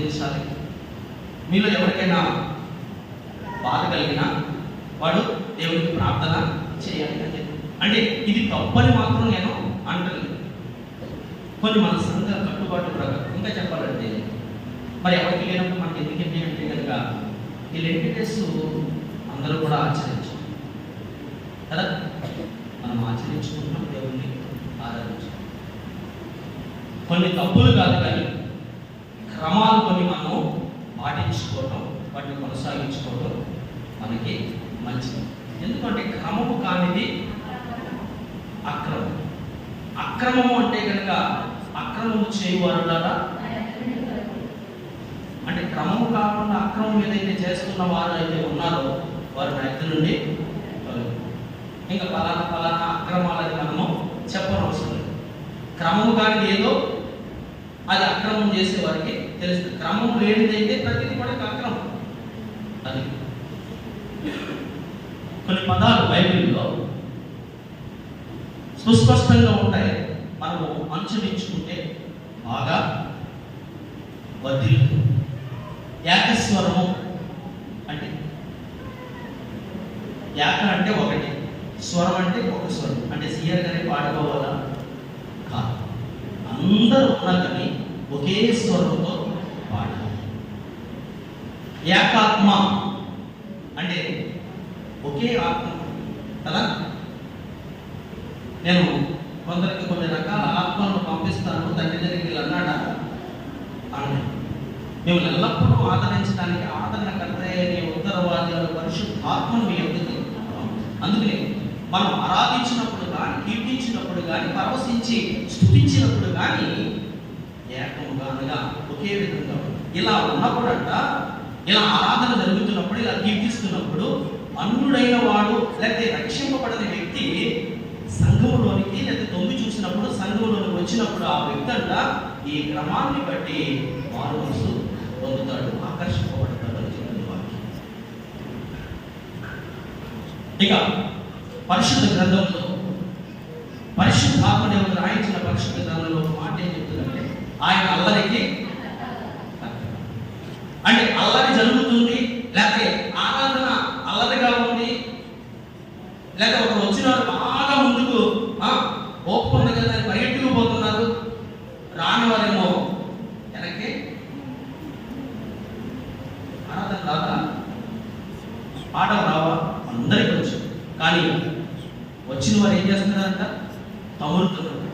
స్తుతించాలి మీలో ఎవరికైనా బాధ కలిగినా వాడు దేవునికి ప్రార్థన చేయాలి అని అంటే ఇది తప్పని మాత్రం నేను అంటలేదు. కొన్ని మన సంఘ కట్టుబాటు ప్రకారం ఇంకా చెప్పాలంటే మరి ఎవరికి లేనప్పుడు మనకి ఎందుకంటే అంటే కనుక ఈ లెంటి అందరూ కూడా ఆచరించాం. కదా? మనం ఆచరించుకుంటున్నాం దేవుణ్ణి ఆరాధించాం కొన్ని తప్పులు కాదు కానీ క్రమాలు కొన్ని మనం పాటించుకోవటం వాటిని కొనసాగించుకోవటం మనకి మంచిది. ఎందుకంటే క్రమము కానిది అక్రమం. అక్రమము అంటే కనుక అక్రమము చేయువారులారా అంటే క్రమము కాకుండా అక్రమం ఏదైతే చేస్తున్న వారు అయితే ఉన్నారో వారు నా నుండి ఇంకా ఫలానా ఫలానా అక్రమాలని మనము చెప్పనవసరం లేదు. క్రమము కానిది ఏదో అది అక్రమం చేసే వారికి తెలుస్తుంది. క్రమం లేనిదైతే ప్రతిదీ కూడా అక్రమం అది కొన్ని పదాలు బైబిల్లో సుస్పష్టంగా ఉంటాయి. మనము అంచుమించుకుంటే బాగా వదిలి ఏకస్వరము అంటే ఏక అంటే ఒకటి స్వరం అంటే ఒక స్వరం. అంటే సీఆర్ గారి పాడుకోవాలా? కాదు. అందరూ ఉన్నా కానీ ఒకే స్వరంతో ఏకాత్మ అంటే ఒకే ఆత్మ. కదా? నేను కొందరికి కొన్ని రకాల ఆత్మలను పంపిస్తాను తండ్రి దగ్గరికి వెళ్ళి అన్నాడా? మేము ఎల్లప్పుడూ ఆదరించడానికి ఆదరణకర్త అనే ఉత్తరవాదుల పరిశుద్ధాత్మను మీ ఎందుకు అందుకని మనం ఆరాధించినప్పుడు కానీ కీర్తించినప్పుడు కానీ పరవశించి స్థుతించినప్పుడు కానీ ఏకముగా అనగా ఒకే విధంగా ఇలా ఉన్నప్పుడంట ఇలా ఆరాధన జరుగుతున్నప్పుడు ఇలా కీర్తిస్తున్నప్పుడు అన్నుడైన వాడు లేకపోతే రక్షింపబడిన వ్యక్తి సంఘంలోనికి లేకపోతే తొంగి చూసినప్పుడు సంఘంలోనికి వచ్చినప్పుడు ఆ వ్యక్తి అంట ఈ క్రమాన్ని బట్టి మారు మనసు పొందుతాడు ఆకర్షింపబడతాడు అని చెప్పింది వాక్యం ఇక పరిశుద్ధ గ్రంథంలో పరిశుద్ధాత్మ దేవుడు రాయించిన పరిశుద్ధ గ్రంథంలో ఒక మాట ఏం చెప్తుందంటే ఆయన అల్లరికి అంటే అల్లరి జరుగుతుంది లేకపోతే ఆరాధన అల్లరిగా ఉంది. లేక ఒకరు వచ్చిన బాగా ముందుకు ఆ, ఓపిక ఉంది కదా అని పరిగెట్టుకు పోతున్నారు? రాని వారేమో వెనక్కి. ఆరాధన రాదా? పాటలు రావా? అందరికీ వచ్చు. కానీ వచ్చిన వారు ఏం చేస్తున్నారంట? తమరుతున్నారు.